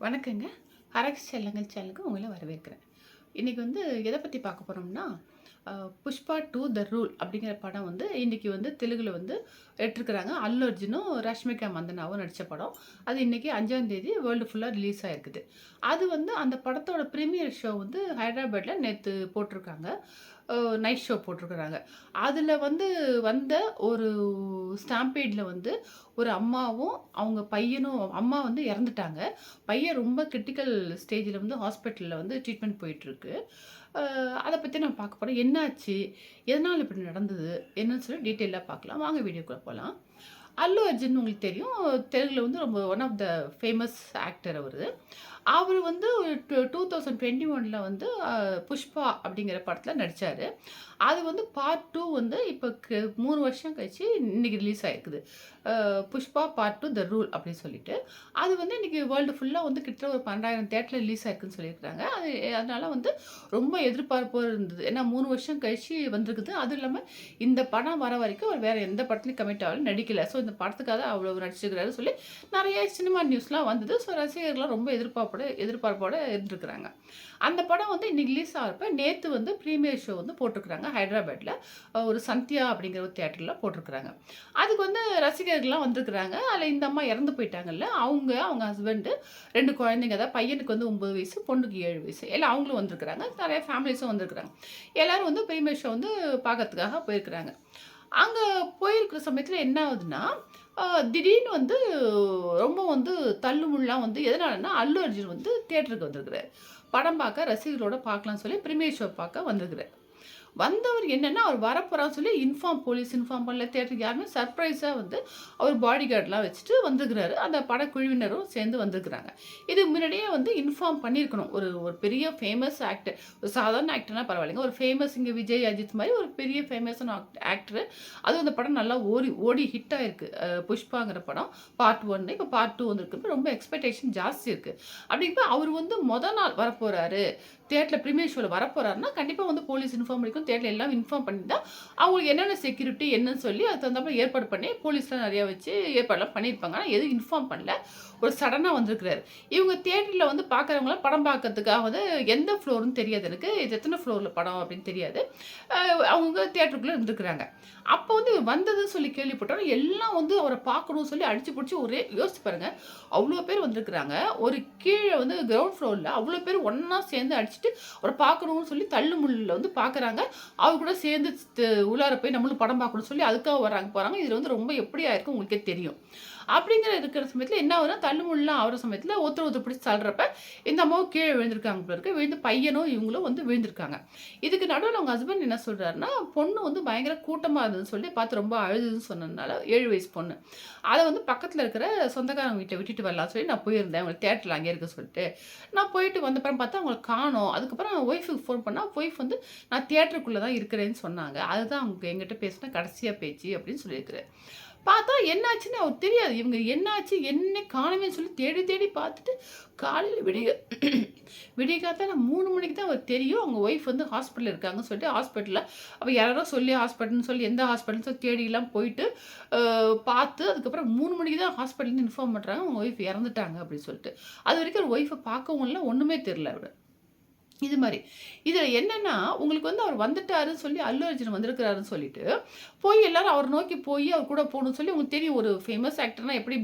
வணக்கங்க. அரக்ஸ் செல்லங்கள் சேனலுக்கு உங்களை வரவேற்கிறேன். இன்றைக்கி வந்து எதை பற்றி பார்க்க போகிறோம்னா புஷ்பா டூ த ரூல் அப்படிங்கிற படம் வந்து இன்றைக்கி வந்து தெலுங்கில் வந்து எடுத்துருக்குறாங்க. அல்லு அர்ஜுனும் ரஷ்மிகா மந்தனாவும் நடித்த படம். அது இன்றைக்கி அஞ்சாந்தேதி வேர்ல்டு ஃபுல்லாக ரிலீஸ் ஆகிருக்குது அது வந்து அந்த படத்தோட ப்ரீமியர் ஷோ வந்து ஹைதராபாத்தில் நேற்று போட்டிருக்காங்க. நைட் ஷோ போட்டிருக்கிறாங்க. அதில் வந்து வந்த ஒரு ஸ்டாம்பேடில் வந்து ஒரு அம்மாவும் அவங்க பையனும் அம்மா வந்து இறந்துட்டாங்க. பையன் ரொம்ப கிரிட்டிக்கல் ஸ்டேஜில் வந்து ஹாஸ்பிட்டலில் வந்து ட்ரீட்மெண்ட் போயிட்டுருக்கு அதை பற்றி நான் பார்க்க போகிறோம் என்னாச்சு? எதனால் இப்படி நடந்தது? என்னன்னு சொல்லி டீட்டெயிலாக பார்க்கலாம் வாங்க வீடியோக்குள்ளே போகலாம் அல்லு அர்ஜுன் உங்களுக்கு தெரியும். தெலுங்கில் வந்து ரொம்ப one of the famous actor அவர். அவர் வந்து டூ டூ தௌசண்ட் டுவெண்ட்டி ஒனில் வந்து புஷ்பா அப்படிங்கிற படத்தில் நடித்தார் அது வந்து பார்ட் டூ வந்து இப்போ மூணு வருஷம் கழிச்சு இன்றைக்கி ரிலீஸ் ஆகிருக்குது Pushpa part two the rule அப்படின்னு சொல்லிட்டு. அது வந்து இன்றைக்கி வேர்ல்டு ஃபுல்லாக வந்து கிட்டத்தட்ட ஒரு பன்னெண்டாயிரம் தேட்டரில் ரிலீஸ் ஆயிருக்குன்னு சொல்லியிருக்காங்க அது அதனால் வந்து ரொம்ப எதிர்பார்ப்பு இருந்தது. ஏன்னா மூணு வருஷம் கழிச்சு வந்திருக்குது. அதுவும் இல்லாமல் இந்த படம் வர வரைக்கும் அவர் வேறு எந்த படத்துலையும் கமிட் ஆகல நடிக்கல. ஸோ இந்த படத்துக்காக அவ்வளோ நடிச்சிருக்கிறாரு சொல்லி நிறைய சினிமா நியூஸ்லாம் வந்தது. ஸோ ரசிகர்கள்லாம் ரொம்ப எதிர்பார்ப்பு எதிர்பார்ப்போட எதிர்பார்ப்போட இருந்திருக்கிறாங்க. அந்த படம் வந்து இன்னைக்கு ரிலீஸ் ஆகிறப்ப நேற்று வந்து ப்ரீமியர் ஷோ வந்து போட்டிருக்கிறாங்க. ஹைதராபாத்தில் ஒரு சந்தியா அப்படிங்கிற ஒரு தேட்டரில் போட்டிருக்கிறாங்க. அதுக்கு வந்து ரசிகர்கள்லாம் வந்திருக்கிறாங்க. அதில் இந்த அம்மா இறந்து போயிட்டாங்கல்ல அவங்க அவங்க ஹஸ்பண்டு ரெண்டு குழந்தைங்க தான் பையனுக்கு வந்து ஒம்பது வயசு பொண்ணுக்கு ஏழு வயசு எல்லாம் அவங்களும் வந்திருக்கிறாங்க. நிறைய ஃபேமிலிஸும் வந்திருக்கிறாங்க. எல்லோரும் வந்து ப்ரீமியர் ஷோ வந்து பார்க்கறதுக்காக போயிருக்கிறாங்க. அங்கே போயிருக்கிற சமயத்தில் என்ன ஆகுதுன்னா திடீர்னு வந்து ரொம்ப வந்து தள்ளுமுள்ளாம் வந்து எதனாலன்னா அல்லு அர்ஜுன் வந்து தேட்டருக்கு வந்திருக்கிறார். படம் பார்க்க ரசிகர்களோட பார்க்கலாம்னு சொல்லி ப்ரீமியர் ஷோ பார்க்க வந்திருக்கிறார். வந்தவர் என்னென்னா அவர் வரப்போகிறான்னு சொல்லி இன்ஃபார்ம் போலீஸ் இன்ஃபார்ம் பண்ணல. தேட்டருக்கு யாருமே சர்ப்ரைஸாக வந்து அவர் பாடி கார்டெலாம் வச்சுட்டு வந்துருக்கிறாரு. அந்த படக்குழுவினரும் சேர்ந்து வந்திருக்கிறாங்க. இது முன்னாடியே வந்து இன்ஃபார்ம் பண்ணியிருக்கணும். ஒரு ஒரு பெரிய ஃபேமஸ் ஆக்டர் ஒரு சாதாரண ஆக்டர்னா பரவாயில்லைங்க. ஒரு ஃபேமஸ் இங்கே விஜய் அஜித் மாதிரி ஒரு பெரிய ஃபேமஸான ஆக்டர் அதுவும் அந்த படம் நல்லா ஓடி ஓடி ஹிட் ஆயிருக்கு. புஷ்பாங்கிற படம் பார்ட் ஒன்று இப்போ பார்ட் டூ வந்துருக்கு ரொம்ப எக்ஸ்பெக்டேஷன் ஜாஸ்தி இருக்குது அப்படிங்கிறப்ப அவர் வந்து மொதல் நாள் வரப்போகிறாரு தேட்டரில் ப்ரீமியர் ஷோவில் வரப்போகிறாருன்னா கண்டிப்பாக வந்து போலீஸ் இன்ஃபார்ம் பண்ணிக்கும் தேட்டரில் எல்லாம் இன்ஃபார்ம் பண்ணி தான் அவங்களுக்கு என்னென்ன செக்யூரிட்டி என்னன்னு சொல்லி அதுக்கு தகுந்தாப்புல ஏற்பாடு பண்ணி போலீஸ்லாம் நிறையா வச்சு ஏற்பாடெலாம் பண்ணியிருப்பாங்க. ஆனால் எதுவும் இன்ஃபார்ம் பண்ணல. ஒரு சடனாக வந்திருக்கிறாரு. இவங்க தேட்டரில் வந்து பார்க்குறவங்களாம் படம் பார்க்கறதுக்காக வந்து எந்த ஃப்ளோர்னு தெரியாது எனக்கு. இது எத்தனை ஃப்ளோரில் படம் அப்படின்னு தெரியாது. அவங்க தேட்டருக்குள்ளே இருந்துருக்குறாங்க. அப்போ வந்து வந்ததுன்னு சொல்லி கேள்விப்பட்டோம் எல்லாம் வந்து அவரை பார்க்கணும்னு சொல்லி அடிச்சு பிடிச்சி ஒரே யோசிச்சு பாருங்கள் அவ்வளோ பேர் வந்திருக்கிறாங்க. ஒரு கீழே வந்து கிரவுண்ட் ஃப்ளோரில் அவ்வளோ பேர் ஒன்றா சேர்ந்து அடிச்சுட்டு அவரை பார்க்கணும்னு சொல்லி தள்ளு முள்ளில் வந்து பார்க்குறாங்க அவர் கூட சேர்ந்து உள்ளார போய் நம்மளும் படம் பார்க்கணும்னு சொல்லி அதுக்காக வராங்க போகிறாங்க இதில் வந்து ரொம்ப எப்படி ஆயிருக்கும் உங்களுக்கே தெரியும். அப்படிங்கிற இருக்கிற சமயத்தில் என்ன வரும் தள்ளுமுள்ளலாம் ஆகிற சமயத்தில் ஒருத்தர் ஒருத்தர் பிடிச்சி தள்ளுறப்ப இந்த அம்மாவும் கீழே விழுந்திருக்காங்க போல இருக்கு. விழுந்து பையனும் இவங்களும் வந்து விழுந்திருக்காங்க. இதுக்கு நடுவில் அவங்க ஹஸ்பண்ட் என்ன சொல்கிறாருன்னா பொண்ணு வந்து பயங்கர கூட்டமாக இருந்ததுன்னு சொல்லி பார்த்து ரொம்ப அழுதுன்னு சொன்னதுனால ஏழு வயசு பொண்ணு. அதை வந்து பக்கத்தில் இருக்கிற சொந்தக்காரங்க வீட்டை விட்டுட்டு வரலாம் சொல்லி நான் போயிருந்தேன். அவங்க தேட்டரில் அங்கே இருக்க சொல்லிட்டு. நான் போயிட்டு வந்தப்பறம் பார்த்தா அவங்களை காணோம். அதுக்கப்புறம் ஒய்ஃபுக்கு ஃபோன் பண்ணால் ஒய்ஃப் வந்து நான் தேட்டருக்குள்ளே தான் இருக்கிறேன்னு சொன்னாங்க. அதுதான் அவங்க எங்கிட்ட பேசின கடைசியாக பேச்சு அப்படின்னு சொல்லியிருக்கிறேன் பார்த்தா என்னாச்சுன்னு அவர் தெரியாது. இவங்க என்னாச்சு என்ன காணுமே சொல்லி தேடி தேடி பார்த்துட்டு காலையில் விடிய விடிய காத்தால மூணு மணிக்கு தான் அவர் தெரியும். அவங்க ஒய்ஃப் வந்து ஹாஸ்பிட்டலில் இருக்காங்கன்னு சொல்லிட்டு ஹாஸ்பிட்டலில் அப்போ யாரோ சொல்லி ஹாஸ்பிட்டல்னு சொல்லி எந்த ஹாஸ்பிட்டல்னு சொல்லி தேடிலாம் போயிட்டு பார்த்து அதுக்கப்புறம் மூணு மணிக்கு தான் ஹாஸ்பிட்டல்னு இன்ஃபார்ம் பண்ணுறாங்க அவங்க ஒய்ஃப் இறந்துட்டாங்க அப்படின்னு சொல்லிட்டு. அது வரைக்கும் ஒரு ஒய்ஃபை பார்க்கவும் இல்லை ஒன்றுமே தெரில அவர். இது மாதிரி. இதில் என்னென்னா உங்களுக்கு வந்து அவர் வந்துட்டாருன்னு சொல்லி அல்லு அர்ஜுன் வந்திருக்கிறாருன்னு சொல்லிட்டு போய் எல்லாரும் அவர் நோக்கி போய் அவர் கூட போகணும்னு சொல்லி உங்களுக்கு தெரியும் ஒரு ஃபேமஸ் ஆக்டர்னா எப்படி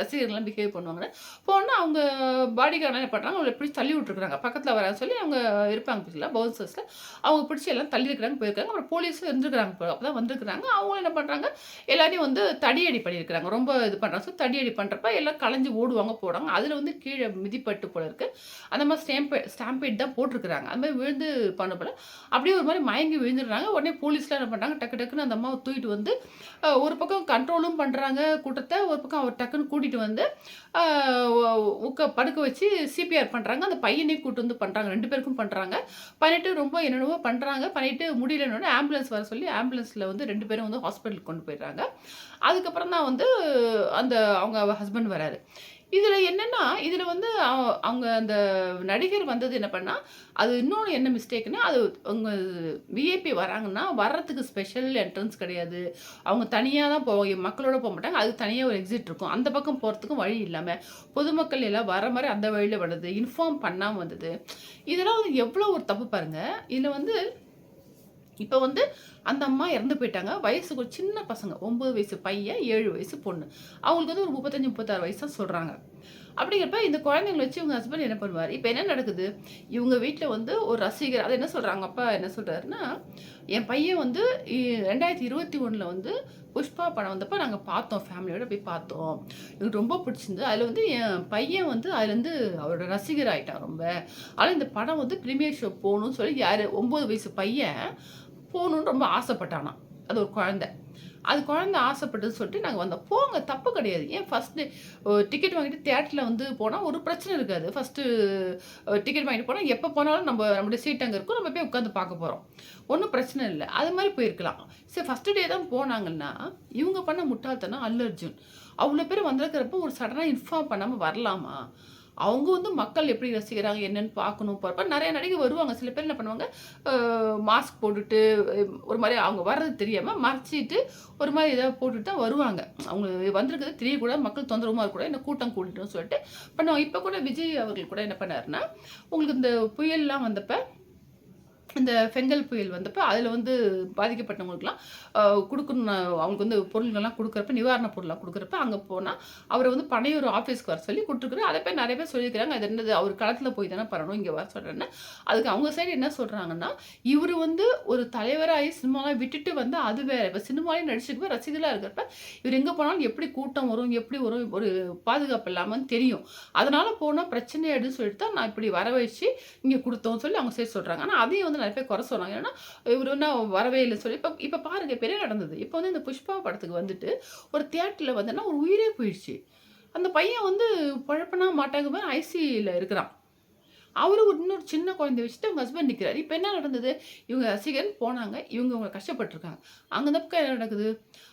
ரசிகர்கள்லாம் பிஹேவ் பண்ணுவாங்கன்னு. போனால் அவங்க பாடிகார்டெலாம் என்ன பண்ணுறாங்க அவங்களை பிடிச்சி தள்ளி விட்டுருக்காங்க பக்கத்தில் வரான்னு சொல்லி அவங்க இருப்பாங்க பிடிச்சல பவுன்சர்ஸில் அவங்க பிடிச்சி எல்லாம் தள்ளி இருக்கிறாங்க போயிருக்காங்க. அப்புறம் போலீஸும் இருந்துருக்காங்க அப்போ தான் வந்திருக்கிறாங்க. அவங்க என்ன பண்ணுறாங்க எல்லாரையும் வந்து தடியடி பண்ணியிருக்கிறாங்க. ரொம்ப இது பண்ணுறாங்க ஸோ தடியடி பண்ணுறப்ப எல்லாம் களைஞ்சு ஓடுவாங்க போடுவாங்க. அதில் வந்து கீழே மிதிப்பட்டு போல இருக்குது அந்த மாதிரி ஸ்டாம்பே ஸ்டாம்பேட் தான் போட்டிருக்கிறாங்க. அது மாதிரி விழுந்து பண்ண போல. அப்படியே ஒரு மாதிரி மயங்கி விழுந்துடுறாங்க. உடனே போலீஸ்லாம் என்ன பண்ணுறாங்க டக்கு டக்குன்னு அந்த அம்மாவை தூக்கிட்டு வந்து ஒரு பக்கம் கண்ட்ரோலும் பண்ணுறாங்க கூட்டத்தை. ஒரு பக்கம் அவர் டக்குன்னு கூட்டிகிட்டு வந்து உக்க படுக்க வச்சு சிபிஆர் பண்ணுறாங்க அந்த பையனையும் கூட்டு வந்து பண்ணுறாங்க ரெண்டு பேருக்கும் பண்ணுறாங்க பண்ணிட்டு ரொம்ப என்னென்னவோ பண்ணுறாங்க பண்ணிட்டு முடியலன்னு ஆம்புலன்ஸ் வர சொல்லி ஆம்புலன்ஸில் வந்து ரெண்டு பேரும் வந்து ஹாஸ்பிட்டலுக்கு கொண்டு போயிடுறாங்க. அதுக்கப்புறம் தான் வந்து அந்த அவங்க ஹஸ்பண்ட் வராரு. இதில் என்னென்னா இதில் வந்து அவங்க அந்த நடிகர் வந்தது என்ன பண்ணால் அது இன்னொன்று என்ன மிஸ்டேக்னா அது அவங்க விஐபி வராங்கன்னா, வர்றதுக்கு ஸ்பெஷல் என்ட்ரன்ஸ் கிடையாது. அவங்க தனியாக தான் போவாங்க. மக்களோட போக மாட்டாங்க அதுக்கு தனியாக ஒரு எக்ஸிட் இருக்கும். அந்த பக்கம் போகிறதுக்கும் வழி இல்லாமல் பொதுமக்கள் எல்லாம் வர மாதிரி அந்த வழியில் வந்தது இன்ஃபார்ம் பண்ணாமல் வந்தது. இதெல்லாம் வந்து எவ்வளோ ஒரு தப்பு பாருங்கள் இதில் வந்து இப்போ வந்து அந்த அம்மா இறந்து போயிட்டாங்க. வயசு ஒரு சின்ன பசங்க. ஒம்பது வயசு பையன், ஏழு வயசு பொண்ணு. அவங்களுக்கு வந்து ஒரு 35, 36 வயசு தான் அப்படிங்கிறப்ப இந்த குழந்தைங்கள வச்சு இவங்க ஹஸ்பண்ட் என்ன பண்ணுவார் இப்போ என்ன நடக்குது? இவங்க வீட்டில் வந்து ஒரு ரசிகர் அதை என்ன சொல்கிறாங்க அப்பா என்ன சொல்கிறாருன்னா என் பையன் வந்து ரெண்டாயிரத்தி இருபத்தி ஒன்றில் வந்து புஷ்பா படம் வந்தப்போ நாங்கள் பார்த்தோம். ஃபேமிலியோட போய் பார்த்தோம். எனக்கு ரொம்ப பிடிச்சிருந்து அதில் வந்து என் பையன் வந்து அதுலேருந்து அவரோட ரசிகர் ஆயிட்டான் ரொம்ப. ஆனால் இந்த படம் வந்து ப்ரீமியர் ஷோ போகணும்னு சொல்லி யார் ஒம்பது வயசு பையன் போகணுன்னு ரொம்ப ஆசைப்பட்டானா அது ஒரு குழந்தை. அது குழந்த ஆசைப்பட்டதுன்னு சொல்லிட்டு நாங்கள் வந்தோம். போங்க தப்பு கிடையாது. ஏன் ஃபஸ்ட்டு டிக்கெட் வாங்கிட்டு தேட்டரில் வந்து போனால் ஒரு பிரச்சனை இருக்காது. ஃபர்ஸ்ட்டு டிக்கெட் வாங்கிட்டு போனால் எப்போ போனாலும் நம்ம நம்மளுடைய சீட் அங்கே இருக்கும். நம்ம போய் உட்காந்து பார்க்க போகிறோம் ஒன்றும் பிரச்சனை இல்லை அது மாதிரி போயிருக்கலாம். சரி ஃபஸ்ட்டு டே தான் போனாங்கன்னா, இவங்க பண்ண முட்டாள்தனம் அல்லு அர்ஜுன். அவ்வளோ பேர் வந்திருக்கிறப்போ ஒரு சடனாக இன்ஃபார்ம் பண்ணாமல் வரலாமா? அவங்க வந்து மக்கள் எப்படி ரசிக்கிறாங்க என்னன்னு பார்க்கணும். போறப்ப நிறைய நடிகை வருவாங்க. சில பேர் என்ன பண்ணுவாங்க, மாஸ்க் போட்டுட்டு ஒரு மாதிரி அவங்க வர்றது தெரியாமல் மறைச்சிட்டு, ஒரு மாதிரி ஏதாவது போட்டுட்டு தான் வருவாங்க. அவங்க வந்திருக்கிறது தெரியக்கூடாது. மக்கள் தொந்தரவுமா இருக்கக்கூடாது. என்ன கூட்டம் கூட்டிட்டுன்னு சொல்லிட்டு பண்ணுவாங்க. இப்போ கூட விஜய் அவர்கள் கூட என்ன பண்ணாருன்னா, உங்களுக்கு இந்த புயல்லாம் வந்தப்போ இந்த ஃபெங்கல் புயல் வந்தப்போ அதில் வந்து பாதிக்கப்பட்டவங்களுக்குலாம் கொடுக்கணும் அவங்களுக்கு வந்து பொருள்கள்லாம் கொடுக்குறப்ப நிவாரணப் பொருள்லாம் கொடுக்குறப்ப அங்கே போனால் அவரை வந்து பனையூர் ஆஃபீஸ்க்கு வர சொல்லி கொடுத்துருக்குறாரு அதை போய் நிறைய பேர் சொல்லியிருக்கிறாங்க. அது என்னது அவர் களத்தில் போய் தானே பண்ணணும். இங்கே வர சொல்கிறேன்னு அதுக்கு அவங்க சைடு என்ன சொல்கிறாங்கன்னா இவர் வந்து ஒரு தலைவராகி சினிமாலாம் விட்டுட்டு வந்து அது வேறு இப்போ சினிமாலையும் நடிச்சிருக்கப்ப ரசிகர்களாக இருக்கிறப்ப, இவர் எங்கே போனாலும் எப்படி கூட்டம் வரும், எப்படி வரும், ஒரு பாதுகாப்பு இல்லாமல் தெரியும். அதனால் போனால் பிரச்சனை அப்படின்னு சொல்லிட்டு தான் நான் இப்படி வர வச்சு இங்கே கொடுத்தோம்னு சொல்லி அவங்க சைடு சொல்கிறாங்க ஆனால் அதையும் வந்து நிறைய பேர் குறை சொன்னாங்க ஏன்னா, இவர் என்ன வரவே இல்லைன்னு சொல்லி இப்போ இப்போ பாருங்க பெரிய நடந்தது? இப்போ வந்து இந்த புஷ்பா படத்துக்கு வந்துட்டு, ஒரு தியேட்டரில் வந்துன்னா ஒரு உயிரே போயிடுச்சு. அந்த பையன் வந்து பழப்பினா மாட்டாங்க ஐசியில் இருக்கிறான். அவரும் ஒரு இன்னொரு சின்ன குழந்தைய வச்சுட்டு அவங்க ஹஸ்பண்ட் நிற்கிறார் இப்போ என்ன நடந்தது? இவங்க ரசிகன் போனாங்க. இவங்க இவங்க கஷ்டப்பட்டுருக்காங்க. அங்கே இந்த என்ன நடக்குது?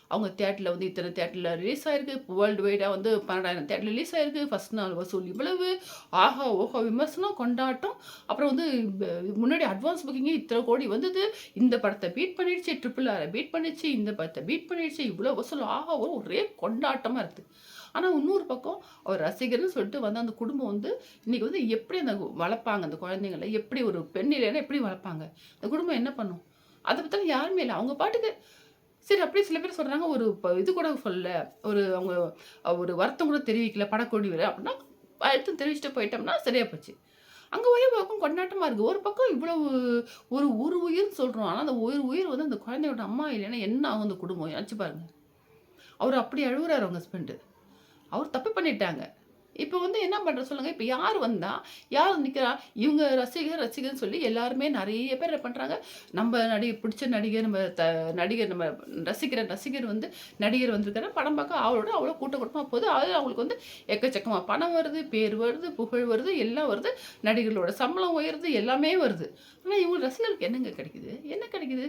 அவங்க தேட்டரில் வந்து இத்தனை தேட்டரில் ரிலீஸ் ஆயிருக்கு. வேர்ல்டு வைடாக வந்து பன்னெண்டாயிரம் தேட்டரில் ரிலீஸ் ஆயிருக்கு. ஃபஸ்ட் நாள் வசூல் இவ்வளவு. ஆஹா! ஓஹோ! விமர்சனம், கொண்டாட்டம். அப்புறம் வந்து முன்னாடி அட்வான்ஸ் புக்கிங்கே இத்தனை கோடி வந்தது. இந்த படத்தை பீட் பண்ணிடுச்சு. ட்ரிபிள் ஆர பீட் பண்ணிடுச்சு. இந்த படத்தை பீட் பண்ணிடுச்சு. இவ்வளோ வசூல். ஆஹா! ஒரே கொண்டாட்டமாக இருக்குது. ஆனால் இன்னொரு பக்கம் அவர் ரசிகர்ன்னு சொல்லிட்டு வந்து அந்த குடும்பம் வந்து, இன்றைக்கி வந்து எப்படி அந்த வளர்ப்பாங்க அந்த குழந்தைங்கள? எப்படி ஒரு பெண் இல்லைன்னா எப்படி வளர்ப்பாங்க? அந்த குடும்பம் என்ன பண்ணும்? அதை பற்றி யாருமே இல்லை அவங்க பாட்டுக்கு சரி அப்படியே சில பேர் சொல்கிறாங்க ஒரு இது கூட சொல்லல. ஒரு அவங்க ஒரு வருத்தம் கூட தெரிவிக்கல. படக்கொடி வர அப்படின்னா, வருத்தம் தெரிவிச்சுட்டு போயிட்டோம்னா சரியாக போச்சு. அங்கே ஒரே பக்கம் கொண்டாட்டமாக இருக்குது ஒரு பக்கம் இவ்வளவு ஒரு ஒரு உயிர்னு சொல்கிறோம் ஆனால் அந்த ஒரு உயிர் வந்து அந்த குழந்தையோட அம்மா இல்லைன்னா என்ன ஆகும் அந்த குடும்பம்? நினச்சி பாருங்க. அவர் அப்படி அழுகுறாரு அவங்க ஹஸ்பண்டு அவர் தப்பு பண்ணிட்டாங்க. இப்போ வந்து என்ன பண்ணுற சொல்லுங்கள் இப்போ யார் வந்தால் யார் நிற்கிறா இவங்க ரசிகர், ரசிகர்னு சொல்லி எல்லாருமே நிறைய பேர் என்ன நம்ம நடிகர் பிடிச்ச நடிகர், நம்ம த நடிகர் நம்ம ரசிக்கிற ரசிகர் வந்து நடிகர் வந்திருக்காரு. படம் பார்க்க அவளோட அவ்வளோ கூட்ட கூட்டமாக போகுது. அது அவங்களுக்கு வந்து எக்கச்சக்கமாக பணம் வருது, பேர் வருது, புகழ் வருது, எல்லாம் வருது. நடிகர்களோட சம்பளம் உயருது, எல்லாமே வருது. ஆனால் இவங்க ரசிகர்களுக்கு என்னங்க கிடைக்குது? என்ன கிடைக்குது?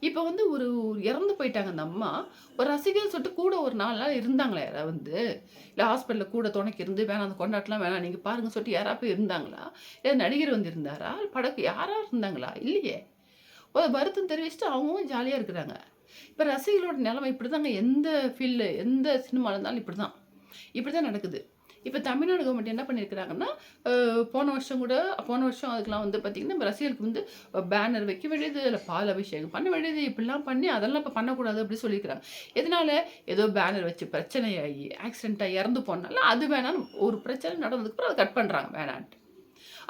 இப்போ வந்து ஒரு இறந்து போயிட்டாங்க அந்த அம்மா. ஒரு ரசிகர் சொல்லிட்டு கூட ஒரு நாலு நாள் இருந்தாங்களா யாராவது வந்து? இல்லை ஹாஸ்பிட்டலில் கூட துணைக்கு இருந்து, வேணாம் அந்த கொண்டாட்டலாம் வேணாம் நீங்கள் பாருங்க சொல்லிட்டு யாராவது போய் இருந்தாங்களா? இல்லை நடிகர் வந்து இருந்தாரா? படக்கு யாராவது இருந்தாங்களா? இல்லையே. ஒரு வருத்தம் தெரிவிச்சுட்டு அவங்களும் ஜாலியாக இருக்கிறாங்க. இப்போ ரசிகர்களோட நிலைமை இப்படிதாங்க. எந்த ஃபீல்டு எந்த சினிமாவில் இருந்தாலும் இப்படி தான் இப்படி தான் நடக்குது. இப்போ தமிழ்நாடு கவர்மெண்ட் என்ன பண்ணியிருக்கிறாங்கன்னா, போன வருஷம் கூட போன வருஷம் அதுக்கெலாம் வந்து பார்த்திங்கன்னா நம்ம ரசிகர்களுக்கு வந்து பேனர் வைக்க வேண்டியது, இல்லை பால் அபிஷேகம் பண்ண வேண்டியது, இப்படிலாம் பண்ணி அதெல்லாம் இப்போ பண்ணக்கூடாது அப்படின்னு சொல்லியிருக்கிறாங்க. எதனால? ஏதோ பேனர் வச்சு பிரச்சனையாகி, ஆக்சிடெண்ட்டாக இறந்து போனால அது வேணான்னு ஒரு பிரச்சனை நடந்ததுக்கு அதை கட் பண்ணுறாங்க வேணான்ட்டு.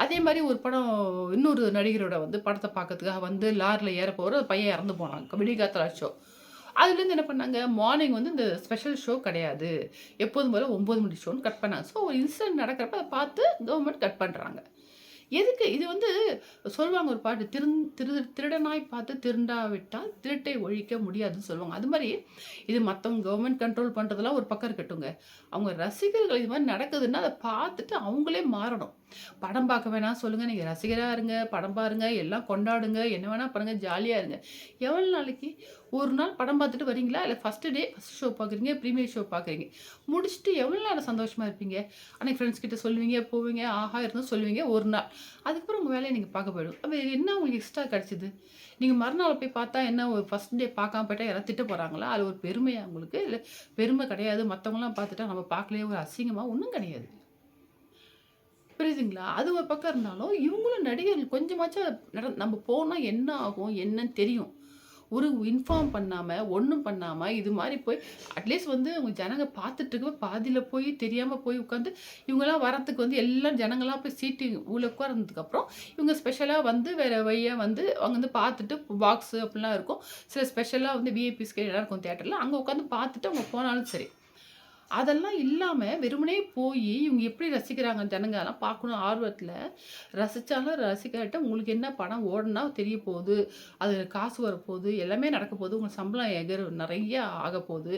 அதே மாதிரி ஒரு படம் இன்னொரு நடிகரோட வந்து படத்தை பார்க்கறதுக்காக வந்து லாரில் ஏற போகிற பையன் இறந்து போனாங்க. விடிகாத்தால ஷோ. அதுலேருந்து என்ன பண்ணாங்க, மார்னிங் வந்து இந்த ஸ்பெஷல் ஷோ கிடையாது. எப்போதும் போல் ஒம்பது மணி ஷோன்னு கட் பண்ணாங்க. ஸோ ஒரு இன்சிடென்ட் நடக்கிறப்ப அதை பார்த்து கவர்மெண்ட் கட் பண்ணுறாங்க எதுக்கு? இது வந்து சொல்லுவாங்க ஒரு பாட்டு, திருந் திரு திருடனாய் பார்த்து திருண்டாவிட்டால் திருட்டை ஒழிக்க முடியாதுன்னு சொல்லுவாங்க. அது மாதிரி இது மற்றவங்க கவர்மெண்ட் கண்ட்ரோல் பண்ணுறதெல்லாம் ஒரு பக்கம் இருக்கட்டுங்க. அவங்க ரசிகர்கள் இது மாதிரி நடக்குதுன்னா, அதை பார்த்துட்டு அவங்களே மாறணும். படம் பார்க்க வேணாம் சொல்லுங்கள் நீங்கள் ரசிகராக இருங்க, படம் பாருங்கள் எல்லாம் கொண்டாடுங்க, என்ன வேணால் பண்ணுங்கள் ஜாலியாக இருங்க. எவ்வளோ நாளைக்கு? ஒரு நாள் படம் பார்த்துட்டு வரீங்களா? இல்லை ஃபஸ்ட்டு டே ஃபஸ்ட் ஷோ பார்க்குறீங்க ப்ரீமியர் ஷோ பார்க்குறீங்க. முடிச்சுட்டு எவ்வளோ நேரம் சந்தோஷமாக இருப்பீங்க? அன்றைக்கி ஃப்ரெண்ட்ஸ் கிட்ட சொல்லுவீங்க போவீங்க ஆஹா இருந்தால் சொல்லுவீங்க ஒரு நாள். அதுக்கப்புறம் உங்கள் வேலையை நீங்கள் பார்க்க போயிடும். அப்போ என்ன உங்களுக்கு எக்ஸ்ட்ரா கிடச்சிது? நீங்கள் மறுநாள் போய் பார்த்தா என்ன ஒரு ஃபஸ்ட் டே பார்க்காம போயிட்டா யாராவது திட்ட போகிறாங்களா அது ஒரு பெருமையாக உங்களுக்கு? இல்லை பெருமை கிடையாது. மற்றவங்களாம் பார்த்துட்டா நம்ம பார்க்கலையே ஒரு அசிங்கமாக ஒன்றும் கிடையாது. புரியுதுங்களா? அது ஒரு பக்கம் இருந்தாலும் இவங்களும் நடிகர்கள் கொஞ்சமாச்சும் நட நம்ம போனால் என்ன ஆகும் என்னன்னு தெரியும். ஒரு இன்ஃபார்ம் பண்ணாமல் ஒன்றும் பண்ணாமல் இது மாதிரி போய் அட்லீஸ்ட் வந்து அவங்க ஜனங்க பார்த்துட்டு பாதியில் போய் தெரியாமல் போய் உட்காந்து இவங்கெல்லாம் வரத்துக்கு வந்து எல்லாம் ஜனங்களாம் போய் சீட்டு உள்ள உட்கார்ந்ததுக்கப்புறம் இவங்க ஸ்பெஷலாக வந்து வேறு வழியாக வந்து அவங்க வந்து பார்த்துட்டு பாக்ஸு அப்படிலாம் இருக்கும். சில ஸ்பெஷலாக வந்து விஐபிஸ்க்கு இடம் இருக்கும் தேட்டரில் அங்கே உட்காந்து பார்த்துட்டு அவங்க போனாலும் சரி. அதெல்லாம் இல்லாமல் வெறுமனே போய் இவங்க எப்படி ரசிக்கிறாங்க ஜனங்க அதெல்லாம் பார்க்கணும் ஆர்வத்தில். ரசித்தாலும் ரசிக்காட்ட உங்களுக்கு என்ன படம் ஓடனா தெரிய போகுது. அது காசு வரப்போகுது. எல்லாமே நடக்க போகுது. உங்களுக்கு சம்பளம் எகர் நிறைய ஆக போகுது.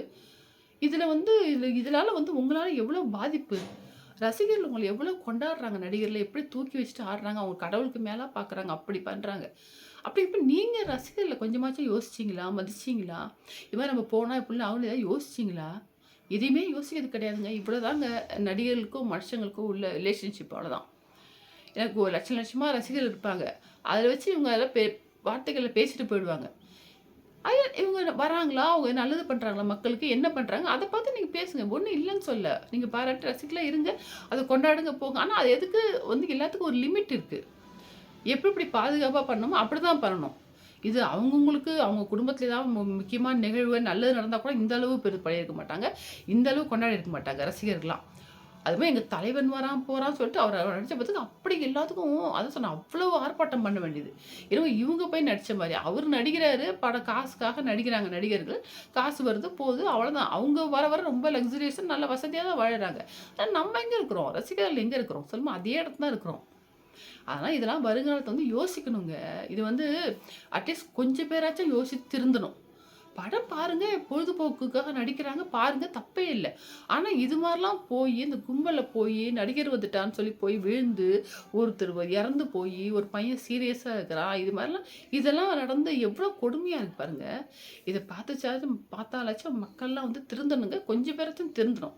இதில் வந்து இதில் இதனால் வந்து உங்களால் எவ்வளோ பாதிப்பு? ரசிகர்கள் உங்களை எவ்வளோ கொண்டாடுறாங்க? நடிகர்களை எப்படி தூக்கி வச்சுட்டு ஆடுறாங்க? அவங்க கடவுளுக்கு மேலே பார்க்குறாங்க அப்படி பண்ணுறாங்க அப்படி இப்போ நீங்கள் ரசிகர்களை கொஞ்சமாச்சும் யோசிச்சிங்களா? மதிச்சிங்களா? இது மாதிரி நம்ம போனால் இப்படின்னு அவங்கள ஏதாவது யோசிச்சிங்களா? எதையுமே யோசிக்கிறது கிடையாதுங்க. இவ்வளோ தாங்க நடிகர்களுக்கும் மனுஷங்களுக்கும் உள்ள ரிலேஷன்ஷிப் அவ்வளோதான் எனக்கு ஒரு லட்சம் லட்சமாக ரசிகர்கள் இருப்பாங்க. அதில் வச்சு இவங்க அதெல்லாம் பே வார்த்தைகளில் பேசிட்டு போயிடுவாங்க. அது இவங்க வராங்களா? அவங்க நல்லது பண்ணுறாங்களா மக்களுக்கு என்ன பண்ணுறாங்க அதை பார்த்து நீங்கள் பேசுங்க. ஒன்றும் இல்லைன்னு சொல்ல. நீங்கள் பாராட்டு ரசிக்கலாம் இருங்க. அதை கொண்டாடுங்க போங்க. ஆனால் அது எதுக்கு? வந்து எல்லாத்துக்கும் ஒரு லிமிட் இருக்குது எப்படி இப்படி பாதுகாப்பாக பண்ணணுமோ அப்படி தான் பண்ணணும். இது அவங்கவுங்களுக்கு அவங்க குடும்பத்தில் ஏதாவது முக்கியமான நிகழ்வு நல்லது நடந்தால் கூட இந்த அளவு பெரு பண்ணியிருக்க மாட்டாங்க. இந்த அளவு கொண்டாடி இருக்க மாட்டாங்க ரசிகர்கள்லாம். அதுமாதிரி எங்கள் தலைவன் வரான் போகிறான்னு சொல்லிட்டு அவர் அவர் நடித்த பார்த்து அப்படி எல்லாத்துக்கும் அதை சொன்ன அவ்வளோ ஆர்ப்பாட்டம் பண்ண வேண்டியது. ஏன்னா இவங்க போய் நடித்த மாதிரி அவர் நடிக்கிறாரு பட காசுக்காக நடிக்கிறாங்க நடிகர்கள். காசு வருது போகுது அவ்வளோதான் அவங்க வர வர ரொம்ப லக்ஸுரியஸாக நல்ல வசதியாக தான் வாழறாங்க. ஆனால் நம்ம எங்கே இருக்கிறோம்? ரசிகர்கள் எங்கே இருக்கிறோம்? சொல்லுமா அதே இடத்துல தான் இருக்கிறோம். அதனால் இதெல்லாம் வருங்காலத்தை வந்து யோசிக்கணுங்க. இது வந்து அட்லீஸ்ட் கொஞ்சம் பேராச்சும் யோசித்து திருந்தணும் படம் பாருங்க பொழுதுபோக்குக்காக நடிக்கிறாங்க பாருங்க தப்பே இல்லை. ஆனால் இது மாதிரிலாம் போய் இந்த கும்பலில் போய் நடிகர் வந்துட்டான்னு சொல்லி போய் விழுந்து ஒருத்தர் இறந்து போய் ஒரு பையன் சீரியஸாக இருக்கிறான் இது மாதிரிலாம் இதெல்லாம் நடந்து எவ்வளோ கொடுமையாக இருக்கு பாருங்கள் இதை பார்த்துச்சாச்சும் பார்த்தாலாச்சும் மக்கள்லாம் வந்து திருந்தணுங்க. கொஞ்சம் பேராச்சும் திருந்தணும்.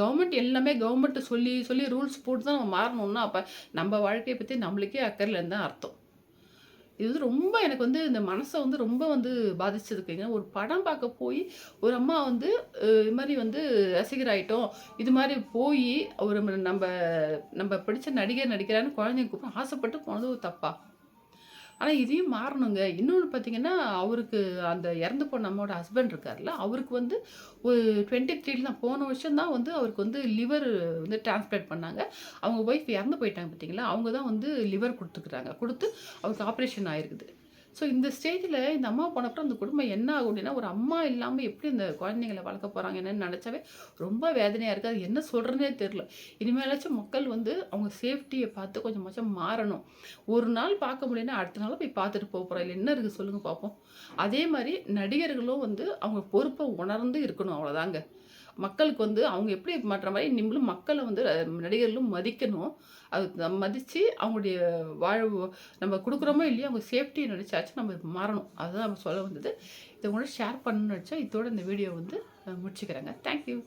கவர்மெண்ட் எல்லாமே கவர்மெண்ட்டு சொல்லி சொல்லி ரூல்ஸ் போட்டு தான் நம்ம மாறணும்னா அப்போ நம்ம வாழ்க்கையை பற்றி நம்மளுக்கே அக்கறையில் தான் அர்த்தம். இது வந்து ரொம்ப எனக்கு வந்து இந்த மனசை வந்து ரொம்ப வந்து பாதிச்சிருக்குங்க ஒரு படம் பார்க்க போய் ஒரு அம்மா வந்து இது மாதிரி வந்து ரசிகராயிட்டோம். இது மாதிரி போய் ஒரு நம்ம நம்ம பிடிச்ச நடிகர் நடிக்கிறான்னு குழந்தைங்க கூப்பிட்டு ஆசைப்பட்டு போனது ஒரு தப்பா. ஆனால் இதையும் மாறணுங்க. இன்னொன்று பார்த்தீங்கன்னா அவருக்கு அந்த இறந்து போன நம்மளோட ஹஸ்பண்ட் இருக்கார்ல அவருக்கு வந்து ஒரு டுவெண்ட்டி த்ரீல தான் போன வருஷம் தான் வந்து அவருக்கு வந்து லிவர் வந்து டிரான்ஸ்பிளான்ட் பண்ணாங்க. அவங்க ஒய்ஃப் இறந்து போயிட்டாங்க பார்த்தீங்களா அவங்க தான் வந்து லிவர் கொடுத்துக்கிறாங்க. கொடுத்து அவருக்கு ஆப்ரேஷன் ஆயிருக்குது. ஸோ இந்த ஸ்டேஜில் இந்த அம்மா போனப்பறம் அந்த குடும்பம் என்ன ஆகும் அப்படின்னா ஒரு அம்மா இல்லாமல் எப்படி இந்த குழந்தைங்களை வளர்க்க போகிறாங்க என்னன்னு நினச்சாவே ரொம்ப வேதனையாக இருக்குது அது என்ன சொல்கிறனே தெரில இனிமேலாச்சும் மக்கள் வந்து அவங்க சேஃப்டியை பார்த்து கொஞ்சமாச்சும் மாறணும். ஒரு நாள் பார்க்க முடியலன்னா அடுத்த நாள் போய் பார்த்துட்டு போக போகிறோம் இல்லை என்ன இருக்குது சொல்லுங்கள் பார்ப்போம் அதே மாதிரி நடிகர்களும் வந்து அவங்க பொறுப்பை உணர்ந்து இருக்கணும். அவ்வளோதாங்க மக்களுக்கு வந்து அவங்க எப்படி மற்ற மாதிரி நீங்களும் மக்களை வந்து நடிகர்களும் மதிக்கணும். அது மதித்து அவங்களுடைய வாழ்வு நம்ம கொடுக்குறோமோ இல்லையோ அவங்க சேஃப்டியை நினச்சாச்சும் நம்ம மாறணும். அதுதான் நம்ம சொல்ல வந்தது. இதை கூட ஷேர் பண்ணணும்னு நினச்சா இதோட இந்த வீடியோ வந்து முடிச்சுக்கிறேங்க. தேங்க்யூ